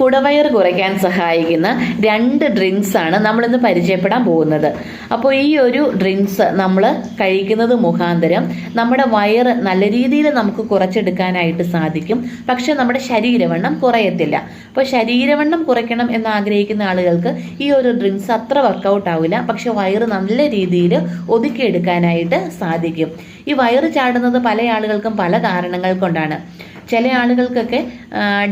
കുടവയർ കുറയ്ക്കാൻ സഹായിക്കുന്ന രണ്ട് ഡ്രിങ്ക്സ് ആണ് നമ്മളിന്ന് പരിചയപ്പെടാൻ പോകുന്നത്. അപ്പോൾ ഈ ഒരു ഡ്രിങ്ക്സ് നമ്മൾ കഴിക്കുന്നത് മുഖാന്തരം നമ്മുടെ വയറ് നല്ല രീതിയിൽ നമുക്ക് കുറച്ചെടുക്കാനായിട്ട് സാധിക്കും. പക്ഷെ നമ്മുടെ ശരീരവണ്ണം കുറയത്തില്ല. അപ്പോൾ ശരീരവണ്ണം കുറയ്ക്കണം എന്ന് ആഗ്രഹിക്കുന്ന ആളുകൾക്ക് ഈ ഒരു ഡ്രിങ്ക്സ് അത്ര വർക്കൗട്ട് ആവില്ല. പക്ഷെ വയറ് നല്ല രീതിയിൽ ഒതുക്കിയെടുക്കാനായിട്ട് സാധിക്കും. ഈ വയറ് ചാടുന്നത് പല ആളുകൾക്കും പല കാരണങ്ങൾ കൊണ്ടാണ്. ചില ആളുകൾക്കൊക്കെ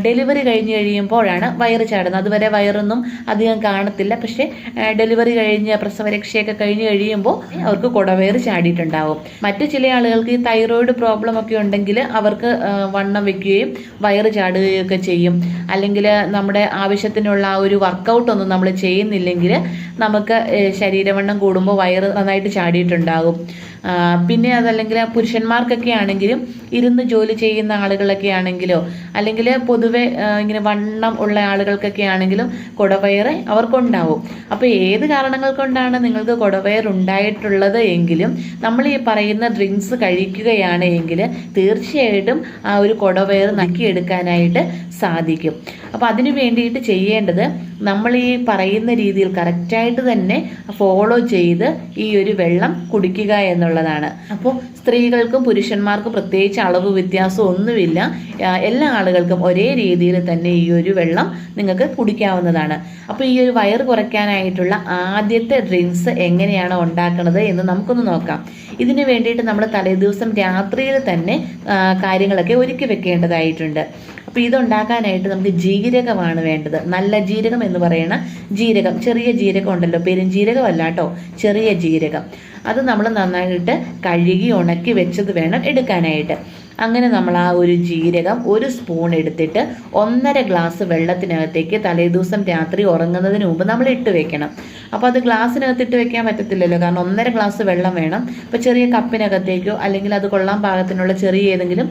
ഡെലിവറി കഴിഞ്ഞ് കഴിയുമ്പോഴാണ് വയറ് ചാടുന്നത്. അതുവരെ വയറൊന്നും അധികം കാണത്തില്ല. പക്ഷേ ഡെലിവറി കഴിഞ്ഞ് പ്രസവരക്ഷയൊക്കെ കഴിഞ്ഞ് കഴിയുമ്പോൾ അവർക്ക് കുടവയറ് ചാടിയിട്ടുണ്ടാവും. മറ്റു ചില ആളുകൾക്ക് ഈ തൈറോയിഡ് പ്രോബ്ലം ഒക്കെ ഉണ്ടെങ്കിൽ അവർക്ക് വണ്ണം വെക്കുകയും വയറ് ചാടുകയും ഒക്കെ ചെയ്യും. അല്ലെങ്കിൽ നമ്മുടെ ആവശ്യത്തിനുള്ള ആ ഒരു വർക്കൗട്ടൊന്നും നമ്മൾ ചെയ്യുന്നില്ലെങ്കിൽ നമുക്ക് ശരീരവണ്ണം കൂടുമ്പോൾ വയറ് നന്നായിട്ട് ചാടിയിട്ടുണ്ടാകും. പിന്നെ അതല്ലെങ്കിൽ പുരുഷന്മാർക്കൊക്കെ ആണെങ്കിലും ഇരുന്ന് ജോലി ചെയ്യുന്ന ആളുകളൊക്കെ ആണെങ്കിലോ അല്ലെങ്കിൽ പൊതുവെ ഇങ്ങനെ വണ്ണം ഉള്ള ആളുകൾക്കൊക്കെ ആണെങ്കിലും കുടവയറ് അവർക്കുണ്ടാവും. അപ്പോൾ ഏത് കാരണങ്ങൾ കൊണ്ടാണ് നിങ്ങൾക്ക് കുടവയർ ഉണ്ടായിട്ടുള്ളത് എങ്കിലും നമ്മൾ ഈ പറയുന്ന ഡ്രിങ്ക്സ് കഴിക്കുകയാണ് എങ്കിൽ തീർച്ചയായിട്ടും ആ ഒരു കുടവയർ നക്കിയെടുക്കാനായിട്ട് സാധിക്കും. അപ്പോൾ അതിനു വേണ്ടിയിട്ട് ചെയ്യേണ്ടത് നമ്മൾ ഈ പറയുന്ന രീതിയിൽ കറക്റ്റായിട്ട് തന്നെ ഫോളോ ചെയ്ത് ഈ ഒരു വെള്ളം കുടിക്കുക എന്നുള്ളതാണ് അപ്പോൾ സ്ത്രീകൾക്കും പുരുഷന്മാർക്കും പ്രത്യേകിച്ച് അളവ് വ്യത്യാസം ഒന്നുമില്ല. എല്ലാ ആളുകൾക്കും ഒരേ രീതിയിൽ തന്നെ ഈ ഒരു വെള്ളം നിങ്ങൾക്ക് കുടിക്കാവുന്നതാണ്. അപ്പോൾ ഈ ഒരു വയറ് കുറയ്ക്കാനായിട്ടുള്ള ആദ്യത്തെ ഡ്രിങ്ക്സ് എങ്ങനെയാണ് ഉണ്ടാക്കുന്നത് എന്ന് നമുക്കൊന്ന് നോക്കാം. ഇതിനു വേണ്ടിയിട്ട് നമ്മൾ തലേദിവസം രാത്രിയിൽ തന്നെ കാര്യങ്ങളൊക്കെ ഒരുക്കി വെക്കേണ്ടതായിട്ടുണ്ട്. അപ്പോൾ ഇതുണ്ടാക്കാനായിട്ട് നമുക്ക് ജീരകമാണ് വേണ്ടത്. നല്ല ജീരകം എന്ന് പറയുന്ന ജീരകം. ചെറിയ ജീരകം ഉണ്ടല്ലോ. പെരുംജീരകമല്ല കേട്ടോ ചെറിയ ജീരകം. അത് നമ്മൾ നന്നായിട്ട് കഴുകി ഉണക്കി വെച്ചത് വേണം എടുക്കാനായിട്ട്. അങ്ങനെ നമ്മൾ ആ ഒരു ജീരകം ഒരു സ്പൂൺ എടുത്തിട്ട് ഒന്നര ഗ്ലാസ് വെള്ളത്തിനകത്തേക്ക് തലേദിവസം രാത്രി ഉറങ്ങുന്നതിന് മുമ്പ് നമ്മൾ ഇട്ട് വെക്കണം. അപ്പോൾ അത് ഗ്ലാസ്സിനകത്ത് ഇട്ട് വെക്കാൻ പറ്റത്തില്ലല്ലോ. കാരണം ഒന്നര ഗ്ലാസ് വെള്ളം വേണം. അപ്പോൾ ചെറിയ കപ്പിനകത്തേക്കോ അല്ലെങ്കിൽ അത് കൊള്ളാൻ പാകത്തിനുള്ള ചെറിയ ഏതെങ്കിലും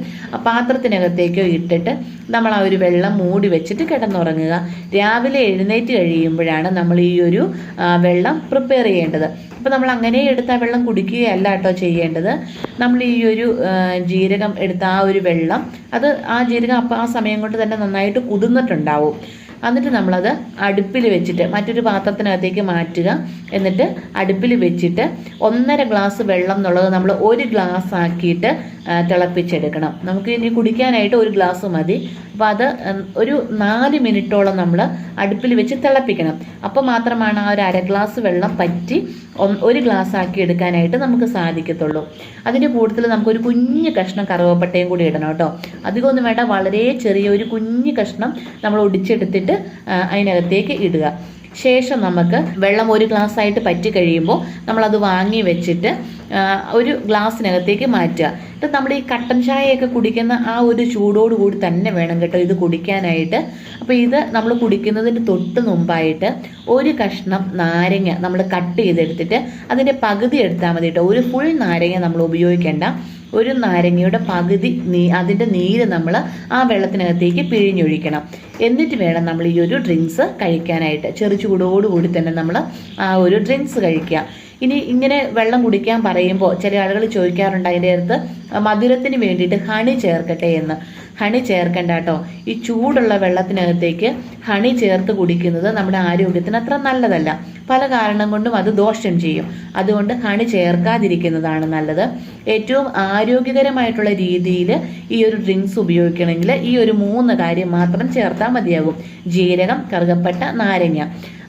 പാത്രത്തിനകത്തേക്കോ ഇട്ടിട്ട് നമ്മൾ ആ ഒരു വെള്ളം മൂടി വെച്ചിട്ട് കിടന്നുറങ്ങുക. രാവിലെ എഴുന്നേറ്റ് കഴിയുമ്പോഴാണ് നമ്മൾ ഈ ഒരു വെള്ളം പ്രിപ്പയർ ചെയ്യേണ്ടത്. അപ്പോൾ നമ്മൾ അങ്ങനെ എടുത്ത വെള്ളം കുടിക്കുകയല്ല കേട്ടോ ചെയ്യേണ്ടത്. നമ്മൾ ഈ ഒരു ജീരകം എടുത്ത ആ ഒരു വെള്ളം അത് ആ ജീരകം അപ്പം ആ സമയം കൊണ്ട് തന്നെ നന്നായിട്ട് കുതിർന്നിട്ടുണ്ടാവും. എന്നിട്ട് നമ്മളത് അടുപ്പിൽ വെച്ചിട്ട് മറ്റൊരു പാത്രത്തിനകത്തേക്ക് മാറ്റുക. എന്നിട്ട് അടുപ്പിൽ വെച്ചിട്ട് ഒന്നര ഗ്ലാസ് വെള്ളം എന്നുള്ളത് നമ്മൾ ഒരു ഗ്ലാസ് ആക്കിയിട്ട് തിളപ്പിച്ചെടുക്കണം. നമുക്ക് ഇനി കുടിക്കാനായിട്ട് ഒരു ഗ്ലാസ് മതി. അപ്പോൾ അത് ഒരു നാല് മിനിറ്റോളം നമ്മൾ അടുപ്പിൽ വെച്ച് തിളപ്പിക്കണം. അപ്പോൾ മാത്രമാണ് ആ ഒരു അര ഗ്ലാസ് വെള്ളം പറ്റി ഒരു ഗ്ലാസ് ആക്കി എടുക്കാനായിട്ട് നമുക്ക് സാധിക്കത്തുള്ളൂ. അതിന്റെ കൂടുതൽ നമുക്കൊരു കുഞ്ഞു കഷ്ണം കറുവപ്പട്ടയും കൂടി ഇടണം കേട്ടോ. അധികമൊന്നും വേണ്ട വളരെ ചെറിയ ഒരു കുഞ്ഞു കഷ്ണം നമ്മൾ ഒടിച്ചെടുത്തിട്ട് ആ, അതിനകത്തേക്ക് ഇടുക. ശേഷം നമുക്ക് വെള്ളം ഒരു ഗ്ലാസ് ആയിട്ട് പറ്റി കഴിയുമ്പോൾ നമ്മളത് വാങ്ങി വെച്ചിട്ട് ഒരു ഗ്ലാസ്സിനകത്തേക്ക് മാറ്റുക. എന്നിട്ട് നമ്മൾ ഈ കട്ടൻ ചായയൊക്കെ കുടിക്കുന്ന ആ ഒരു ചൂടോട് കൂടി തന്നെ വേണം കേട്ടോ ഇത് കുടിക്കാനായിട്ട്. അപ്പോൾ ഇത് നമ്മൾ കുടിക്കുന്നതിന് തൊട്ട് മുമ്പായിട്ട് ഒരു കഷ്ണം നാരങ്ങ നമ്മൾ കട്ട് ചെയ്തെടുത്തിട്ട് അതിന്റെ പകുതി എടുത്താൽ മതി കേട്ടോ. ഒരു ഫുൾ നാരങ്ങ നമ്മൾ ഉപയോഗിക്കേണ്ട. ഒരു നാരങ്ങയുടെ പകുതി നീ അതിന്റെ നീര് നമ്മൾ ആ വെള്ളത്തിനകത്തേക്ക് പിഴിഞ്ഞൊഴിക്കണം. എന്നിട്ട് വേണം നമ്മൾ ഈ ഒരു ഡ്രിങ്ക്സ് കഴിക്കാനായിട്ട്. ചെറു ചൂടോടുകൂടി തന്നെ നമ്മൾ ആ ഒരു ഡ്രിങ്ക്സ് കഴിക്കുക. ഇനി ഇങ്ങനെ വെള്ളം കുടിക്കാൻ പറയുമ്പോൾ ചില ആളുകൾ ചോദിക്കാറുണ്ട് അതിന്റെ അടുത്ത് മധുരത്തിന് വേണ്ടിയിട്ട് ഹണി ചേർക്കട്ടെ എന്ന്. ഹണി ചേർക്കണ്ട കേട്ടോ. ഈ ചൂടുള്ള വെള്ളത്തിനകത്തേക്ക് ഹണി ചേർത്ത് കുടിക്കുന്നത് നമ്മുടെ ആരോഗ്യത്തിന് അത്ര നല്ലതല്ല. പല കാരണം കൊണ്ടും അത് ദോഷം ചെയ്യും. അതുകൊണ്ട് ഹണി ചേർക്കാതിരിക്കുന്നതാണ് നല്ലത്. ഏറ്റവും ആരോഗ്യകരമായിട്ടുള്ള രീതിയിൽ ഈ ഒരു ഡ്രിങ്ക്സ് ഉപയോഗിക്കണമെങ്കിൽ ഈ ഒരു മൂന്ന് കാര്യം മാത്രം ചേർത്താൽ മതിയാകും. ജീരകം കറുകപ്പട്ട നാരങ്ങ.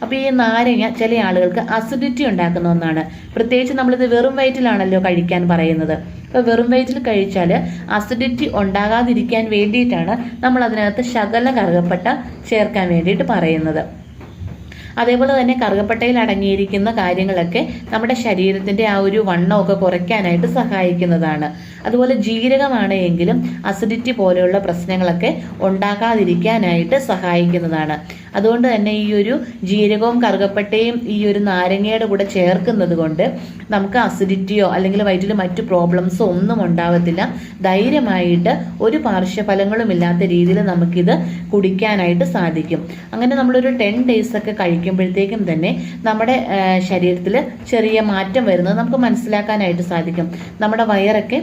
അപ്പോൾ ഈ നാരങ്ങ ചില ആളുകൾക്ക് അസിഡിറ്റി ഉണ്ടാക്കുന്ന ഒന്നാണ്. പ്രത്യേകിച്ച് നമ്മളിത് വെറും വയറ്റിലാണല്ലോ കഴിക്കാൻ പറയുന്നത്. അപ്പോൾ വെറും വയറ്റിൽ കഴിച്ചാൽ അസിഡിറ്റി ഉണ്ടാകാതിരിക്കാൻ വേണ്ടിയിട്ടാണ് നമ്മൾ അതിനകത്ത് ശകല കറുകപ്പട്ട ചേർക്കാൻ വേണ്ടിയിട്ട് പറയുന്നത്. അതേപോലെ തന്നെ കറുകപ്പട്ടയിൽ അടങ്ങിയിരിക്കുന്ന കാര്യങ്ങളൊക്കെ നമ്മുടെ ശരീരത്തിന്റെ ആ ഒരു വണ്ണമൊക്കെ കുറയ്ക്കാനായിട്ട് സഹായിക്കുന്നതാണ്. അതുപോലെ ജീരകമാണ് എങ്കിലും അസിഡിറ്റി പോലെയുള്ള പ്രശ്നങ്ങളൊക്കെ ഉണ്ടാകാതിരിക്കാനായിട്ട് സഹായിക്കുന്നതാണ്. അതുകൊണ്ട് തന്നെ ഈ ഒരു ജീരകവും കറുകപ്പട്ടയും ഈ ഒരു നാരങ്ങയുടെ കൂടെ ചേർക്കുന്നത് കൊണ്ട് നമുക്ക് അസിഡിറ്റിയോ അല്ലെങ്കിൽ വയറ്റിൽ മറ്റു പ്രോബ്ലംസോ ഒന്നും ഉണ്ടാവത്തില്ല. ധൈര്യമായിട്ട് ഒരു പാർശ്വഫലങ്ങളും ഇല്ലാത്ത രീതിയിൽ നമുക്കിത് കുടിക്കാനായിട്ട് സാധിക്കും. അങ്ങനെ നമ്മളൊരു ടെൻ ഡേയ്സ് ഒക്കെ കഴിക്കുമ്പോഴത്തേക്കും തന്നെ നമ്മുടെ ശരീരത്തിൽ ചെറിയ മാറ്റം വരുന്നത് നമുക്ക് മനസ്സിലാക്കാനായിട്ട് സാധിക്കും. നമ്മുടെ വയറൊക്കെ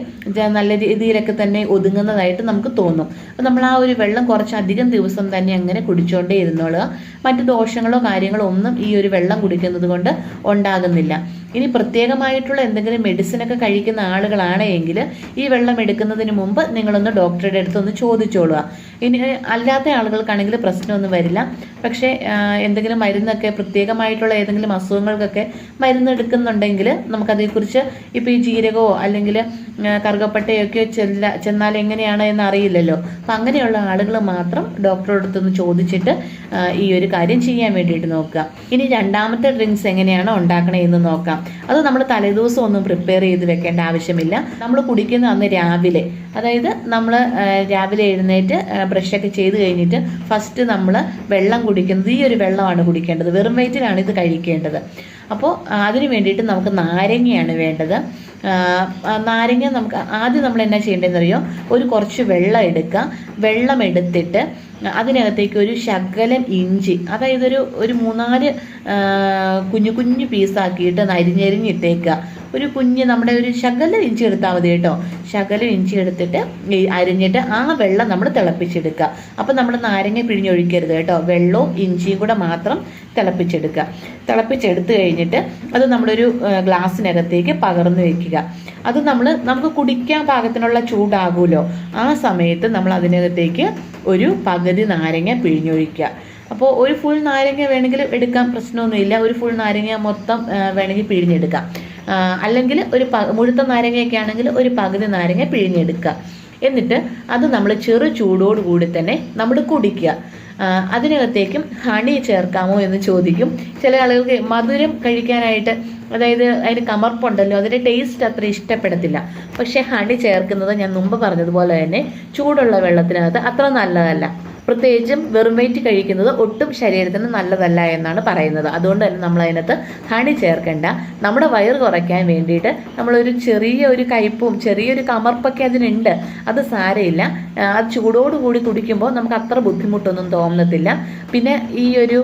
നല്ല രീതിയിലൊക്കെ തന്നെ ഒതുങ്ങുന്നതായിട്ട് നമുക്ക് തോന്നും. അപ്പം നമ്മൾ ആ ഒരു വെള്ളം കുറച്ചധികം ദിവസം തന്നെ അങ്ങനെ കുടിച്ചുകൊണ്ടേ ഇരുന്നോളുക മറ്റു ദോഷങ്ങളോ കാര്യങ്ങളോ ഒന്നും ഈ ഒരു വെള്ളം കുടിക്കുന്നത് കൊണ്ട് ഉണ്ടാകുന്നില്ല. ഇനി പ്രത്യേകമായിട്ടുള്ള എന്തെങ്കിലും മെഡിസിൻ ഒക്കെ കഴിക്കുന്ന ആളുകളാണ് എങ്കിൽ ഈ വെള്ളം എടുക്കുന്നതിന് മുമ്പ് നിങ്ങളൊന്ന് ഡോക്ടറുടെ അടുത്ത് ഒന്ന് ചോദിച്ചോളുക. ഇനി അല്ലാത്ത ആളുകൾക്കാണെങ്കിൽ പ്രശ്നമൊന്നും വരില്ല. പക്ഷേ എന്തെങ്കിലും മരുന്നൊക്കെ പ്രത്യേകമായിട്ടുള്ള ഏതെങ്കിലും അസുഖങ്ങൾക്കൊക്കെ മരുന്ന് എടുക്കുന്നുണ്ടെങ്കിൽ നമുക്കതേക്കുറിച്ച് ഇപ്പോൾ ഈ ജീരകമോ അല്ലെങ്കിൽ കറുകപ്പട്ടയൊക്കെയോ ചെല്ല ചെന്നാൽ എങ്ങനെയാണ് എന്ന് അറിയില്ലല്ലോ. അപ്പം അങ്ങനെയുള്ള ആളുകൾ മാത്രം ഡോക്ടറുടെ അടുത്തൊന്ന് ചോദിച്ചിട്ട് ഈ ഒരു കാര്യം ചെയ്യാൻ വേണ്ടിയിട്ട് നോക്കുക. ഇനി രണ്ടാമത്തെ ഡ്രിങ്ക്സ് എങ്ങനെയാണ് ഉണ്ടാക്കണേ എന്ന് നോക്കാം. അത് നമ്മൾ തലേദിവസം ഒന്നും പ്രിപ്പയർ ചെയ്ത് വെക്കേണ്ട ആവശ്യമില്ല. നമ്മൾ കുടിക്കുന്ന അന്ന് രാവിലെ അതായത് നമ്മൾ രാവിലെ എഴുന്നേറ്റ് ബ്രഷൊക്കെ ചെയ്ത് കഴിഞ്ഞിട്ട് ഫസ്റ്റ് നമ്മൾ വെള്ളം കുടിക്കുന്നത് ഈ ഒരു വെള്ളമാണ് കുടിക്കേണ്ടത്. വെറും വയറ്റിലാണ് ഇത് കഴിക്കേണ്ടത്. അപ്പോൾ അതിന് വേണ്ടിയിട്ട് നമുക്ക് നാരങ്ങയാണ് വേണ്ടത്. നാരങ്ങ നമുക്ക് ആദ്യം നമ്മൾ എന്നാ ചെയ്യേണ്ടതെന്ന് അറിയോ ഒരു കുറച്ച് വെള്ളം എടുക്കുക. വെള്ളം എടുത്തിട്ട് അതിനകത്തേക്ക് ഒരു ശകലം ഇഞ്ചി. അതായത് ഒരു ഒരു മൂന്നാൽ കുഞ്ഞു കുഞ്ഞു പീസാക്കിയിട്ട് അരിഞ്ഞരിഞ്ഞിട്ടേക്കുക ഒരു കുഞ്ഞ് നമ്മുടെ ഒരു ശകലം ഇഞ്ചി എടുത്താൽ മതി കേട്ടോ. ശകലം ഇഞ്ചി എടുത്തിട്ട് അരിഞ്ഞിട്ട് ആ വെള്ളം നമ്മൾ തിളപ്പിച്ചെടുക്കുക അപ്പം നമ്മൾ നാരങ്ങ പിഴിഞ്ഞൊഴിക്കരുത് കേട്ടോ. വെള്ളവും ഇഞ്ചിയും കൂടെ മാത്രം തിളപ്പിച്ചെടുക്കുക തിളപ്പിച്ചെടുത്ത് കഴിഞ്ഞിട്ട് അത് നമ്മളൊരു ഗ്ലാസ്സിനകത്തേക്ക് പകർന്നു വെക്കുക. അത് നമ്മൾ നമുക്ക് കുടിക്കാൻ പാകത്തിനുള്ള ചൂടാകുമല്ലോ ആ സമയത്ത് നമ്മൾ അതിനകത്തേക്ക് ഒരു പകുതി നാരങ്ങ പിഴിഞ്ഞൊഴിക്കുക. അപ്പോൾ ഒരു ഫുൾ നാരങ്ങ വേണമെങ്കിൽ എടുക്കാം പ്രശ്നമൊന്നുമില്ല. ഒരു ഫുൾ നാരങ്ങ മൊത്തം വേണമെങ്കിൽ പിഴിഞ്ഞെടുക്കാം. അല്ലെങ്കിൽ ഒരു പ മുഴുത്ത നാരങ്ങയൊക്കെ ആണെങ്കിൽ ഒരു പകുതി നാരങ്ങ പിഴിഞ്ഞെടുക്കുക. എന്നിട്ട് അത് നമ്മൾ ചെറു ചൂടോടുകൂടി തന്നെ നമ്മൾ കുടിക്കുക. അതിനകത്തേക്കും ഹണി ചേർക്കാമോ എന്ന് ചോദിക്കും. ചില ആളുകൾക്ക് മധുരം കഴിക്കാനായിട്ട് അതായത് അതിന് കമർപ്പുണ്ടല്ലോ അതിന്റെ ടേസ്റ്റ് അത്ര ഇഷ്ടപ്പെടത്തില്ല. പക്ഷേ ഹണി ചേർക്കുന്നത് ഞാൻ മുമ്പ് പറഞ്ഞതുപോലെ തന്നെ ചൂടുള്ള വെള്ളത്തിനകത്ത് അത്ര നല്ലതല്ല. പ്രത്യേകിച്ചും വെറും വെയിറ്റ് കഴിക്കുന്നത് ഒട്ടും ശരീരത്തിന് നല്ലതല്ല എന്നാണ് പറയുന്നത്. അതുകൊണ്ട് തന്നെ നമ്മൾ അതിനകത്ത് ഹണി ചേർക്കേണ്ട നമ്മുടെ വയറ് കുറയ്ക്കാൻ വേണ്ടിയിട്ട് നമ്മളൊരു ചെറിയ ഒരു കയ്പും ചെറിയൊരു കമർപ്പൊക്കെ അതിനുണ്ട്. അത് സാരയില്ല. അത് ചൂടോടുകൂടി കുടിക്കുമ്പോൾ നമുക്ക് അത്ര ബുദ്ധിമുട്ടൊന്നും തോന്നത്തില്ല. പിന്നെ ഈ ഒരു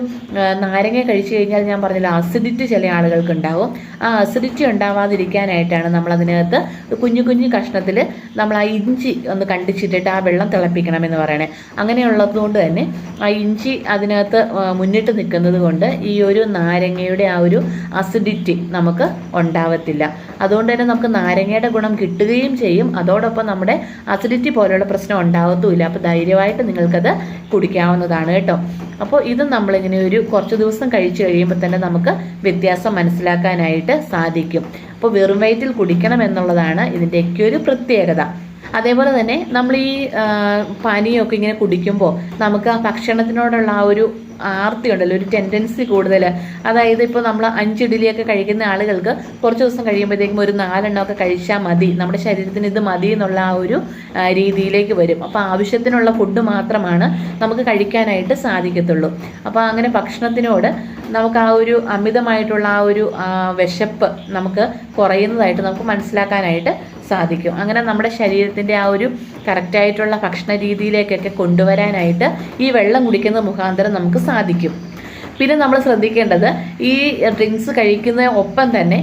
നാരങ്ങ കഴിച്ചു കഴിഞ്ഞാൽ ഞാൻ പറഞ്ഞില്ല അസിഡിറ്റി ചില ആളുകൾക്ക് ഉണ്ടാവും ആ അസിഡിറ്റി ഉണ്ടാവാതിരിക്കാനായിട്ടാണ് നമ്മൾ അതിനകത്ത് കുഞ്ഞു കുഞ്ഞു കഷ്ണത്തിൽ നമ്മൾ ആ ഇഞ്ചി ഒന്ന് കണ്ടിച്ചിട്ടിട്ട് ആ വെള്ളം തിളപ്പിക്കണം എന്ന് പറയണേ. അങ്ങനെയുള്ളത് കൊണ്ട് തന്നെ ആ ഇഞ്ചി അതിനകത്ത് മുന്നിട്ട് നിൽക്കുന്നത് കൊണ്ട് ഈ ഒരു നാരങ്ങയുടെ ആ ഒരു അസിഡിറ്റി നമുക്ക് ഉണ്ടാവത്തില്ല. അതുകൊണ്ട് തന്നെ നമുക്ക് നാരങ്ങയുടെ ഗുണം കിട്ടുകയും ചെയ്യും. അതോടൊപ്പം നമ്മുടെ അസിഡിറ്റി പോലെയുള്ള പ്രശ്നം ഉണ്ടാകത്തുമില്ല അപ്പോൾ ധൈര്യമായിട്ട് നിങ്ങൾക്കത് കുടിക്കാവുന്നതാണ് കേട്ടോ. അപ്പോൾ ഇത് നമ്മളിങ്ങനെ ഒരു കുറച്ച് ദിവസം കഴിച്ചു കഴിയുമ്പോൾ തന്നെ നമുക്ക് വ്യത്യാസം മനസ്സിലാക്കാനായിട്ട് സാധിക്കും. അപ്പോൾ വെറും വയറ്റിൽ കുടിക്കണം എന്നുള്ളതാണ് ഇതിന്റെയൊക്കെ ഒരു പ്രത്യേകത. അതേപോലെ തന്നെ നമ്മൾ ഈ പനിയൊക്കെ ഇങ്ങനെ കുടിക്കുമ്പോൾ നമുക്ക് ആ ഭക്ഷണത്തിനോടുള്ള ആ ഒരു ആർത്തി ഉണ്ടല്ലോ ഒരു ടെൻഡൻസി കൂടുതൽ. അതായത് ഇപ്പോൾ നമ്മൾ അഞ്ച് ഇഡ്ഡലിയൊക്കെ കഴിക്കുന്ന ആളുകൾക്ക് കുറച്ച് ദിവസം കഴിയുമ്പോഴത്തേക്കും ഒരു നാലെണ്ണമൊക്കെ കഴിച്ചാൽ മതി. നമ്മുടെ ശരീരത്തിന് ഇത് മതി എന്നുള്ള ആ ഒരു രീതിയിലേക്ക് വരും. അപ്പോൾ ആവശ്യത്തിനുള്ള ഫുഡ് മാത്രമാണ് നമുക്ക് കഴിക്കാനായിട്ട് സാധിക്കത്തുള്ളൂ. അപ്പോൾ അങ്ങനെ ഭക്ഷണത്തിനോട് നമുക്ക് ആ ഒരു അമിതമായിട്ടുള്ള ആ ഒരു വിശപ്പ് നമുക്ക് കുറയുന്നതായിട്ട് നമുക്ക് മനസ്സിലാക്കാനായിട്ട് സാധിക്കും. അങ്ങനെ നമ്മുടെ ശരീരത്തിന്റെ ആ ഒരു കറക്റ്റായിട്ടുള്ള ഭക്ഷണ രീതിയിലേക്കൊക്കെ കൊണ്ടുവരാനായിട്ട് ഈ വെള്ളം കുടിക്കുന്ന മുഖാന്തരം നമുക്ക് സാധിക്കും. പിന്നെ നമ്മൾ ശ്രദ്ധിക്കേണ്ടത് ഈ ഡ്രിങ്ക്സ് കഴിക്കുന്ന ഒപ്പം തന്നെ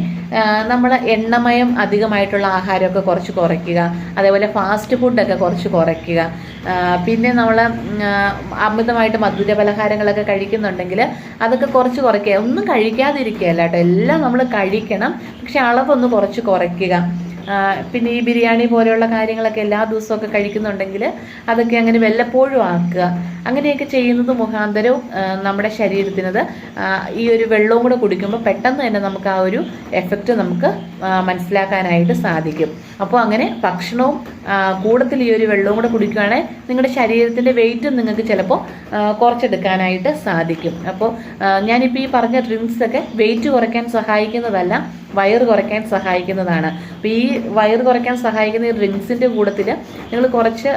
നമ്മൾ എണ്ണമയം അധികമായിട്ടുള്ള ആഹാരമൊക്കെ കുറച്ച് കുറയ്ക്കുക. അതേപോലെ ഫാസ്റ്റ് ഫുഡൊക്കെ കുറച്ച് കുറയ്ക്കുക. പിന്നെ നമ്മൾ അമിതമായിട്ട് മധുര പലഹാരങ്ങളൊക്കെ കഴിക്കുന്നുണ്ടെങ്കിൽ അതൊക്കെ കുറച്ച് കുറയ്ക്കുക. ഒന്നും കഴിക്കാതിരിക്കുകയല്ല കേട്ടോ. എല്ലാം നമ്മൾ കഴിക്കണം. പക്ഷെ അളവൊന്ന് കുറച്ച് കുറയ്ക്കുക. പിന്നെ ഈ ബിരിയാണി പോലെയുള്ള കാര്യങ്ങളൊക്കെ എല്ലാ ദിവസമൊക്കെ കഴിക്കുന്നുണ്ടെങ്കിൽ അതൊക്കെ അങ്ങനെ വല്ലപ്പോഴും ആക്കുക. അങ്ങനെയൊക്കെ ചെയ്യുന്നത് മുഖാന്തരവും നമ്മുടെ ശരീരത്തിനത് ഈ ഒരു വെള്ളവും കൂടെ കുടിക്കുമ്പോൾ പെട്ടെന്ന് തന്നെ നമുക്ക് ആ ഒരു എഫക്റ്റ് നമുക്ക് മനസ്സിലാക്കാനായിട്ട് സാധിക്കും. അപ്പോൾ അങ്ങനെ ഭക്ഷണവും കൂടത്തിൽ ഈ ഒരു വെള്ളവും കൂടെ കുടിക്കുകയാണെങ്കിൽ നിങ്ങളുടെ ശരീരത്തിന്റെ വെയിറ്റും നിങ്ങൾക്ക് ചിലപ്പോൾ കുറച്ചെടുക്കാനായിട്ട് സാധിക്കും. അപ്പോൾ ഞാനിപ്പോൾ ഈ പറഞ്ഞ ഡ്രിങ്ക്സൊക്കെ വെയിറ്റ് കുറയ്ക്കാൻ സഹായിക്കുന്നതല്ല. വയറ് കുറയ്ക്കാൻ സഹായിക്കുന്നതാണ്. അപ്പോൾ ഈ വയറ് കുറയ്ക്കാൻ സഹായിക്കുന്ന ഈ ഡ്രിങ്ക്സിന്റെ കൂട്ടത്തിൽ നിങ്ങൾ കുറച്ച്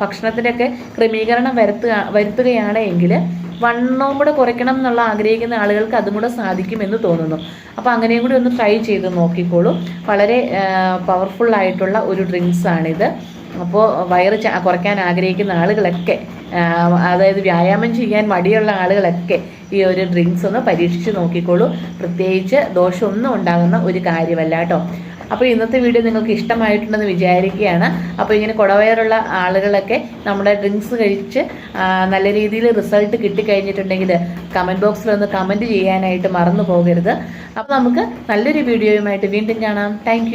ഭക്ഷണത്തിന്റെയൊക്കെ ക്രമീകരണം വരുത്തുക വരുത്തുകയാണ് എങ്കിൽ വണ്ണവും കൂടെ കുറയ്ക്കണം എന്നുള്ള ആഗ്രഹിക്കുന്ന ആളുകൾക്ക് അതും കൂടെ സാധിക്കുമെന്ന് തോന്നുന്നു. അപ്പോൾ അങ്ങനെയും കൂടി ഒന്ന് ട്രൈ ചെയ്ത് നോക്കിക്കോളൂ. വളരെ പവർഫുള്ളായിട്ടുള്ള ഒരു ഡ്രിങ്ക്സ് ആണിത്. അപ്പോൾ വയറ് കുറയ്ക്കാൻ ആഗ്രഹിക്കുന്ന ആളുകളൊക്കെ അതായത് വ്യായാമം ചെയ്യാൻ മടിയുള്ള ആളുകളൊക്കെ ഈ ഒരു ഡ്രിങ്ക്സ് ഒന്ന് പരീക്ഷിച്ച് നോക്കിക്കോളൂ. പ്രത്യേകിച്ച് ദോഷമൊന്നും ഉണ്ടാകുന്ന ഒരു കാര്യമല്ല കേട്ടോ. അപ്പോൾ ഇന്നത്തെ വീഡിയോ നിങ്ങൾക്ക് ഇഷ്ടമായിട്ടുണ്ടെന്ന് വിചാരിക്കുകയാണ്. അപ്പോൾ ഇങ്ങനെ കുടവയറുള്ള ആളുകളൊക്കെ നമ്മുടെ ഡ്രിങ്ക്സ് കഴിച്ച് നല്ല രീതിയിൽ റിസൾട്ട് കിട്ടിക്കഴിഞ്ഞിട്ടുണ്ടെങ്കിൽ കമന്റ് ബോക്സിൽ ഒന്ന് കമന്റ് ചെയ്യാനായിട്ട് മറന്നു പോകരുത്. അപ്പോൾ നമുക്ക് നല്ലൊരു വീഡിയോയുമായിട്ട് വീണ്ടും കാണാം. താങ്ക്